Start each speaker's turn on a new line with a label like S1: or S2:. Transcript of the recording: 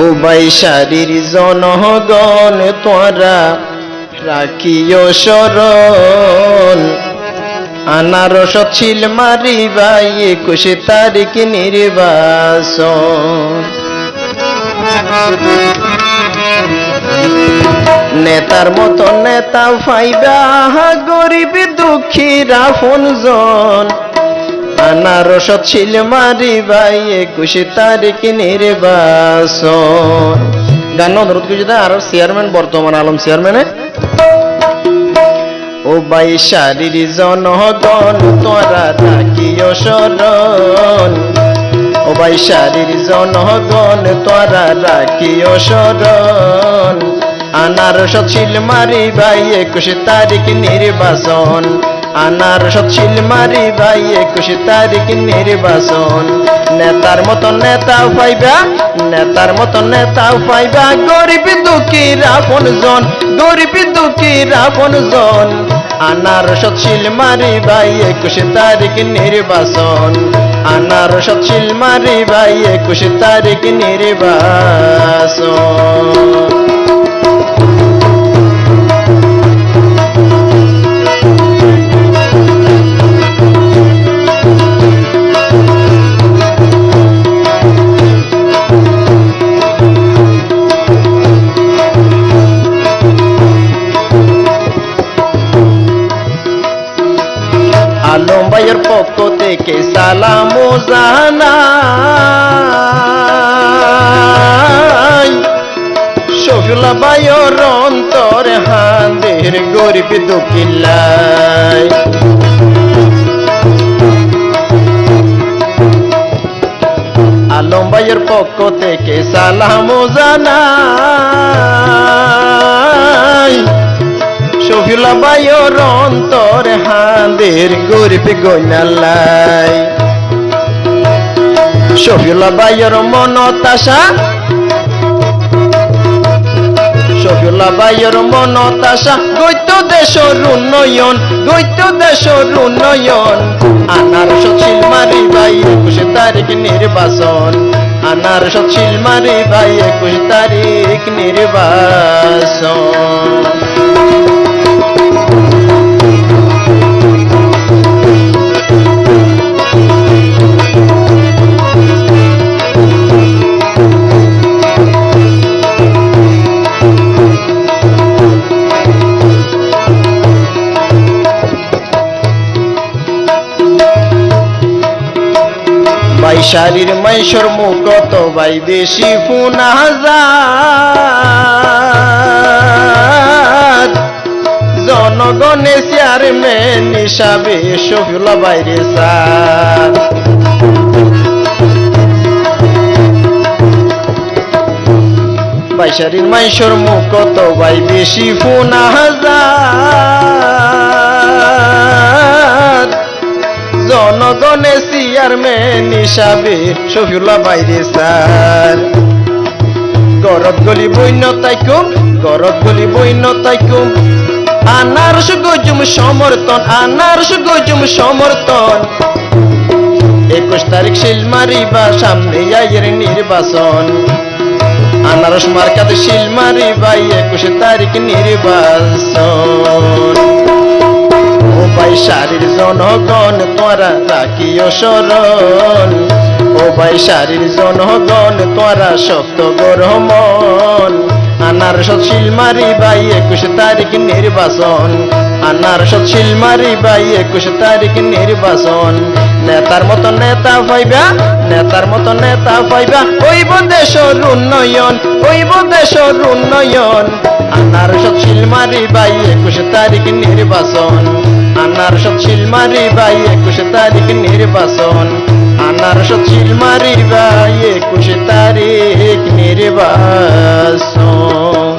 S1: ও বাইশারির জনগণ তোরা রাখিও শরণ। আনারস ছিল মারিবা একুশে তারিখ নির্বাচন। নেতার মতো নেতা ফাইবা গরিব দুঃখীরা ফোনজন। আনারস ছিল মারিবাই একুশে তারিখ নির্বাচন। গান অনুরোধ করছি আর চেয়ারম্যান বর্তমান আলম চেয়ারম্যানে ও বাই শারীর জনগণ, তোরা রাখিও শরণ ও বাই শারীর জনগণ, তোরা রাখিও শরণ আনারস ছিল মারিবাই একুশে তারিখ নির্বাচন। আনারস ছিল মারিবাই একুশে তারিখ নির্বাচন। নেতার মতন নেতা পাইবা, নেতার মতন নেতা পাইবা। গরিব দুঃখী রাবণ জন, গরিব দুঃখী রাবণ জন। আনার আনারস ছিল মারিবাই একুশে তারিখ নির্বাচন। আনার আনারস ছিল মারিবাই একুশে তারিখ নির্বাচন। পক্ষ থেকে সালাম জানাই শফিউল্লাহ ভাইয়ের অন্তর হাঁদের গরিব দুকিল্লাই আলম ভাইয়ের পক্ষ থেকে সালাম জানাই। শফিউল্লাহ ভাইয়ের অন্তর হাঁদের গরিব গইনালাই শফিউল্লাহ ভাইয়ের মনত আশা শফিউল্লাহ ভাইয়ের মনত আশা গৈত দেশর উন্নয়ন গৈত দেশর উন্নয়ন। আনার সচিল মারি ভাই, একুশে তারিখ নির্বাচন। আনার সচিল মারি ভাই, একুশ তারিখ নির্বাচন। শারীর মাইশর মুখ তো বেশি ফুন হাজার জনগণে চেয়ারম্যান হিসাবে শফিউল্লাহ বাইরে স্যার বাইশারির মাইশর মুখ তো ভাই বেশি ফুন জনগণে চেয়ারম্যান হিসাবে শফিউল্লাহ বাইরে, স্যার। গরত গলি বৈন্য তাইকুম গরত গলি বৈন্য তাইকুম আনারস গজুম সমর্থন, আনারস গজুম সমর্থন। একুশ তারিখ শিল মারিবা সামনে আইয়ের নির্বাচন। আনারস মার্কাতে শিল মারিবা একুশ তারিখ নির্বাচন। জনগণ তোরা রাখিও শরণ। ও ভাই শারীর জনগণ তোরা শক্ত গরমন। সৎশীল মারি ভাই একুশ তারিখ নির্বাচন। আনার সৎশীল মারি ভাই একুশ তারিখ নির্বাচন। নেতার মতো নেতা পাইবা নেতার মতো নেতা পাইবা ওইব দেশর উন্নয়ন ওইব দেশর উন্নয়ন। আনার সৎশীল মারি ভাই একুশ তারিখ নির্বাচন। আনার সৎশীল মারি ভাই একুশে তারিখ নির্বাচন। আনার সৎশীল মারি ভাই একুশে তারিখ নির্বাচন।